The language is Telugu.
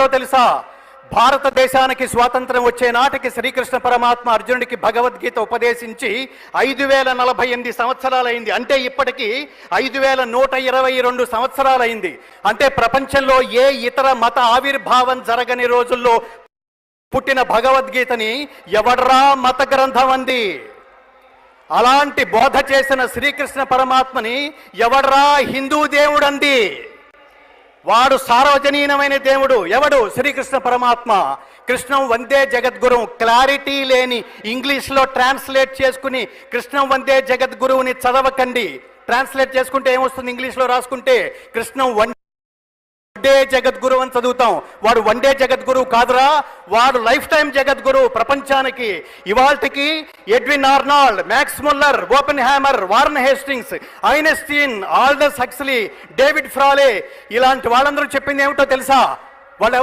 ఎప్పుడో తెలుసా? భారతదేశానికి స్వాతంత్రం వచ్చే నాటికి శ్రీకృష్ణ పరమాత్మ అర్జునుడికి భగవద్గీత ఉపదేశించి ఐదు వేల నలభై ఎనిమిది సంవత్సరాలైంది. అంటే ఇప్పటికీ ఐదు వేల నూట ఇరవై రెండు సంవత్సరాలైంది. అంటే ప్రపంచంలో ఏ ఇతర మత ఆవిర్భావం జరగని రోజుల్లో పుట్టిన భగవద్గీతని ఎవడ్రా మత గ్రంథం అంది? అలాంటి బోధ చేసిన శ్రీకృష్ణ పరమాత్మని ఎవడ్రా హిందూ దేవుడంది వాడు సార్వజనీనమైన దేవుడు. ఎవడు? శ్రీకృష్ణ పరమాత్మ. కృష్ణం వందే జగద్గురువు క్లారిటీ లేని ఇంగ్లీష్లో ట్రాన్స్లేట్ చేసుకుని కృష్ణం వందే జగద్గురువుని చదవకండి. ట్రాన్స్లేట్ చేసుకుంటే ఏమొస్తుంది? ఇంగ్లీష్లో రాసుకుంటే కృష్ణం వన్ డే జగద్గురు అని చదువుతాం. వాడు వన్ డే జగద్గురు కాదురా వాడు లైఫ్ టైం జగద్గురు ప్రపంచానికి. ఇవాల్టికి Edwin Arnold Max Muller Oppenheimer Warren Hastings Einstein Aldous Huxley David Frawley ఇలాంటి వాళ్ళందరూ చెప్పింది ఏమిటో తెలుసా? వాళ్ళు